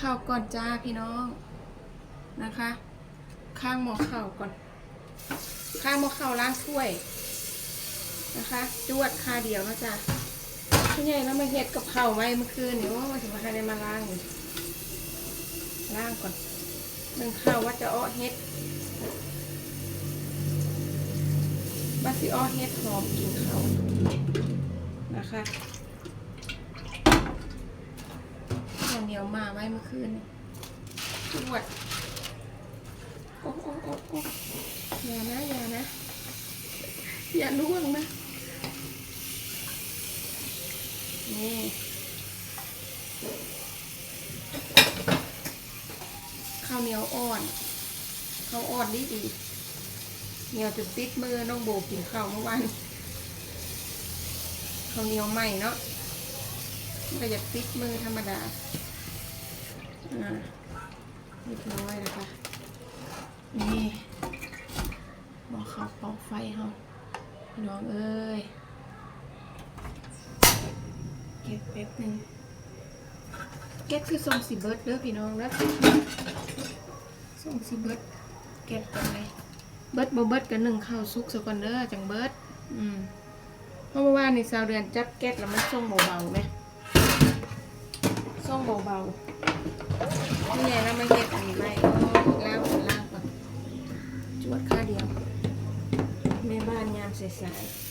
ข้าวก่อนจ้าพี่น้องนะคะ ข้างหม้อข้าวก่อน ข้างหม้อข้าวล้างถ้วยนะคะจวดคาเดียวนะจ๊ะพี่ใหญ่แล้วมาเฮ็ดกับข้าวไว้เมื่อคืนนี่ว่ามาถึงมาใครได้มาล้างนี่ล้างก่อนนึ่งข้าวว่าจะอ้อเฮ็ดว่าสิอ้อเฮ็ดหอมกินข้าวนะคะข้าว เหนียวมาไว้เมื่อคืนนี่จวดโอ้โอ้โอ้โอ้อย่านะอย่านะ อย่าล่วงนะ นี่ข้าวเหนียวอ่อนข้าวอ่อนดีดีเหนียวจะติดมือน้องโบกินข้าวเมื่อวานข้าวเหนียวใหม่เนาะมันก็จะติดมือธรรมดาอ่า เรียบร้อยนะคะ นี่หมอข้าวเป่าไฟเฮาพี่น้องเอ้ย เก็บแป๊บหนึงเก็บคือทรงสีเบิร์ดเด้อพี่น้องนะทรงสีเบิร์ดเก็บกันเลยเบิร์ดบ่เบิร์ดกันหนึ่งข้าวซุกซะก่อนเด้อจังเบิร์ดอืมเพราะว่าในสาวเดือนจับแก๊สแล้วมันทรงเบาๆไหม่วงเบาๆนี่ไงแล้วมาเก็บอันนี้ไว้ล้างล่างก่อนจวดค่าเดียวแม่บ้านยามสายๆ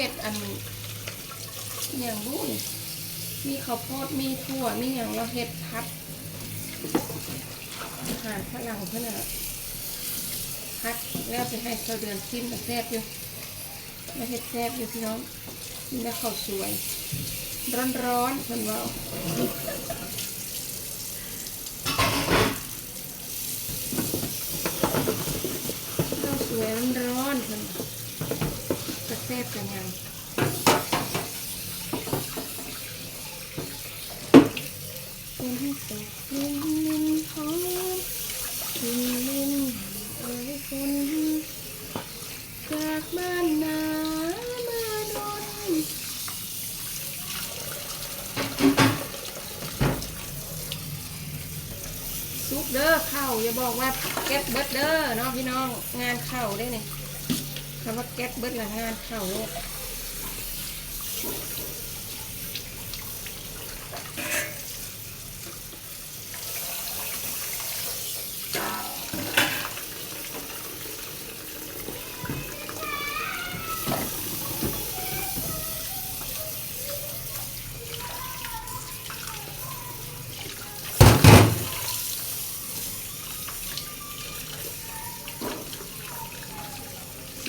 เห็ดอันอย่างบุ้นมีข้าวโพดมีถั่วมีอย่างเราเห็ดพัดอาหารฝรั่งเพื่อนะพักแล้วไปให้เขาเดือนซิมแซบอยู่มาเห็ดแซบอยู่พี่น้องกินแล้วข้าวสวย ร้อนร้อนๆคนว่าข้าวสวยร้อนร้อนๆคน กระแซบกันยังเป็นให้ตกลินลินหอมลินลินเอ้ยคนจากบ้านนามาดนซุกเด้อเข้าอย่าบอกว่าแก๊สเบิดเด้อเนาะพี่น้องงานเข้าได้เนี่ย คำว่าแก๊สเบิดละงานเข้าโลก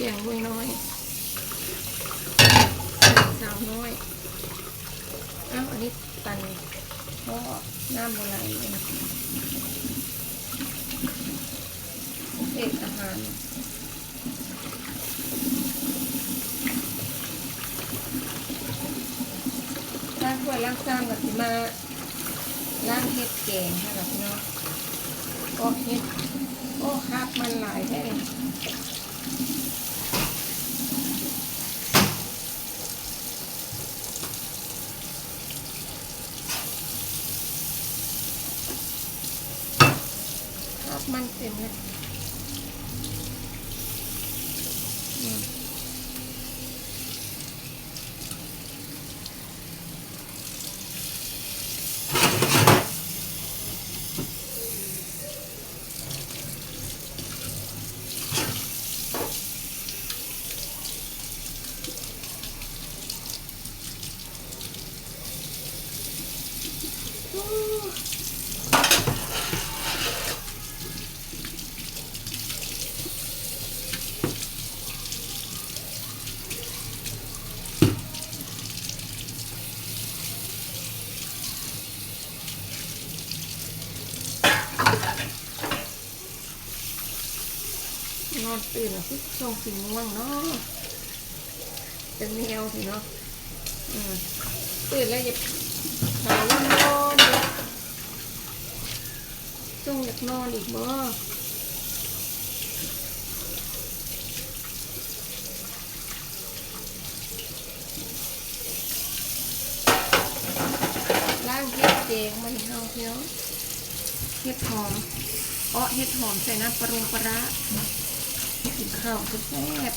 สียงลุยน้อยสาวน้อยอ้าวอันนี้ตันพ่อน้ำโบราณเศษอาหารล้างถ้วยล้างซ้ำกับที่มาล้างเห็ดแกงค่ะกับพี่น้องก็เห็ดโอ้ครับมันหลายแท้เลย มันเต็มเลย อนตื่นอะพี่ทรงสีม่วงเนาะเป็นแนวสิเนาะตื่นแล้วอย่าหาว่านอนเลยทรงอยากนอนอีกบ่ล่างเฮ็ดเจงมันเฮาเที่ยวเฮ็ดหอมอ้อเฮ็ดหอมใส่น้ำปรุงปลาร้า ข้าวแซ่บ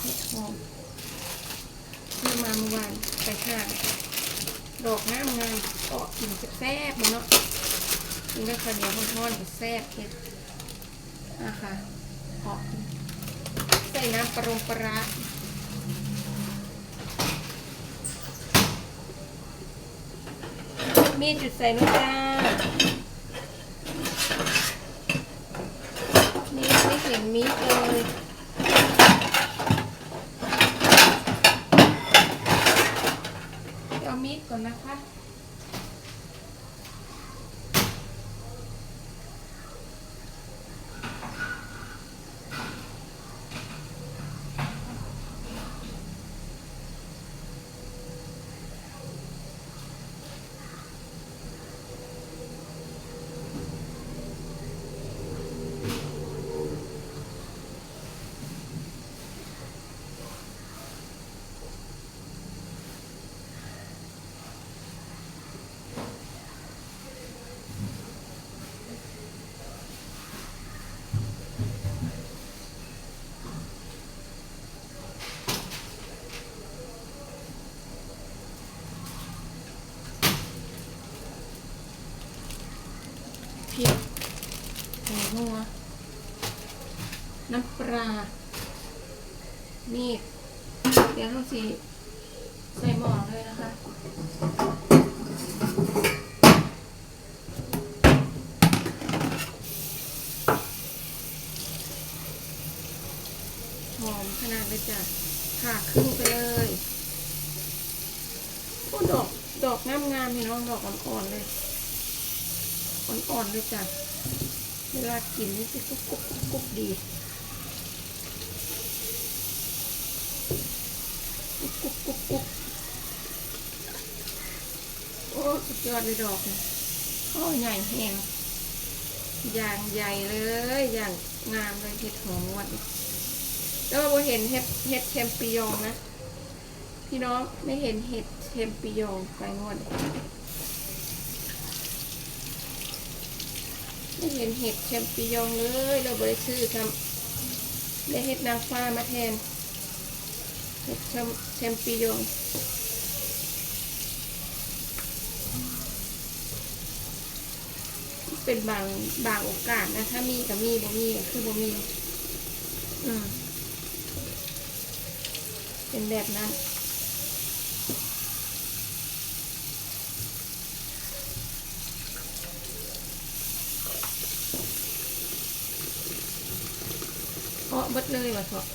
เฮ็ดหอมซื้อมาเมื่อวานไปข้างดอกงามงามๆอ้อกินแซ่บมันเนาะกินกับข้าวเหนียวทอดๆแซ่บเฮ็ดอะค่ะอ้อกินใส่น้ำปรุงปลา ร้ามีจุดใส่นะจ้านี่ไม่เห็นมีดเลยเอามีดก่อนนะคะ พริกหัว น้ำปลา มีดเดี๋ยวเราสิใส่หม้อเลยนะคะหอมขนาดเลยจ้ะผ่าครึ่งไปเลยโอ้ดอก ดอกงามๆนี่น้องดอกอ่อนๆเลย อ่อนๆเลยจ้ะ เวลากินนี่จะกุ๊กกุ๊กกุ๊กกุ๊กดีกุ๊กกุ๊กกุ๊กกุ๊กโอ้สุดยอดเลยดอกนี่โอ้ใหญ่แหงอย่างใหญ่เลยอย่างงามเลยเห็ดหอมงวดนี่แล้วเราเห็นเห็ดเห็ดเชมปิยองนะ พี่น้องไม่เห็นเห็ดเชมปิยองไปงวด ไม่เห็นเห็ดแชมปิญองเลย เราบริซื้อทำได้เห็ดนางฟ้ามาแทน เห็ดแชมแชมปิญองเป็นบางบางโอกาสนะ ถ้ามีกับมีบ่มีก็คือบ่มี อืมเป็นแบบนั้น เพาะเบดเลยว่ะเถอะ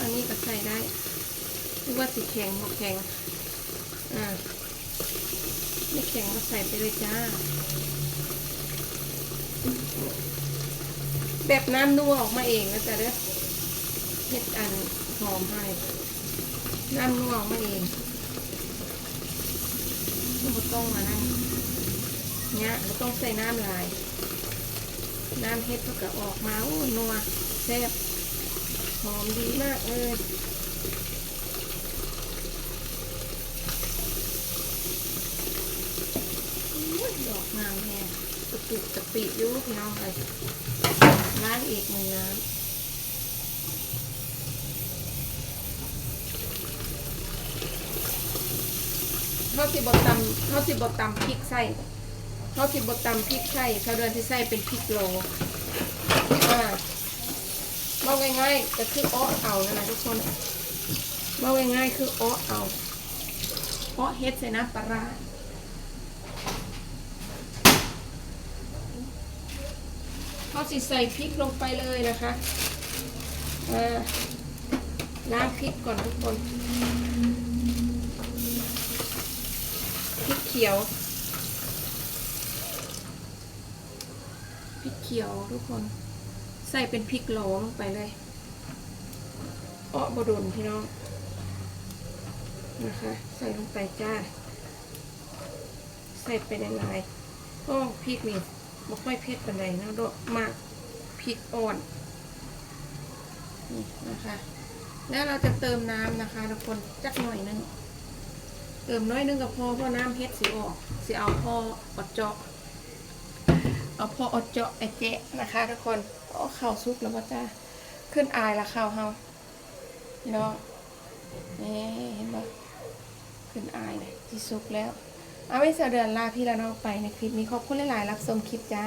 อันนี้ก็ใส่ได้รือว่าสีแข็งบ่แข็ง อ่าไม่แข็งก็ใส่ไปเลยจ้า แบบน้ำนัวออกมาเองนะจ๊ะเด้อเฮ็ดอันหอมให้ น้ำนัวออกมาเองไม่ต้องมานั่งเนี่ยไม่ต้องใส่น้ำลาย น้ำเห็ดก็ออกมาโอ้นัวแซ่บหอมดีมากเลยอุ้ยดอกงามแฮงกระปุกกระปิอยุ่พี่น้องเลยล้างอีกหนึ่งน้ำเขาสิบตำเขาสิบตำพริกใส่ เขาสิบตำพริกใส่เขาเดือนที่ใส่เป็นพริกโลอ่าเมาง่ายๆก็คืออ้อเอานะนะทุกคนเมาง่ายๆคืออ้อเอาอ้อเฮ็ดใส่น้ำปลาร้าเขาสิใส่พริกลงไปเลยนะคะอ่าล้างพริกก่อนทุกคนพริกเขียวพริก เขียวทุกคน ใส่เป็นพริกโหลลงไปเลยเออบดนพี่น้องนะคะ ใส่ลงไปจ้า ใส่ไปในลายๆเพราะว่าพริกนี่บ่ค่อยเผ็ดปานใดนะดอกมากพริกอ่อนนี่นะคะ แล้วเราจะเติมน้ำนะคะทุกคนจักหน่อยนึงเติมน้อยนึงก็พอเพราะน้ำเฮ็ดสิออกสิเอาพออดเจาะ เอาพออดเจาะไอเจ๊นะคะทุกคนโอ้เข่าวซุกแล้วว่าจ้าขึ้นอายละข่าวเฮาพี่น้องนี่เห็นปะขึ้นอายเลยที่ซุกแล้ว เอาไว้เสยเดือนลาพี่ละน้องไปในคลิปนี้ขอบคุณหลายๆรับชมคลิปจ้า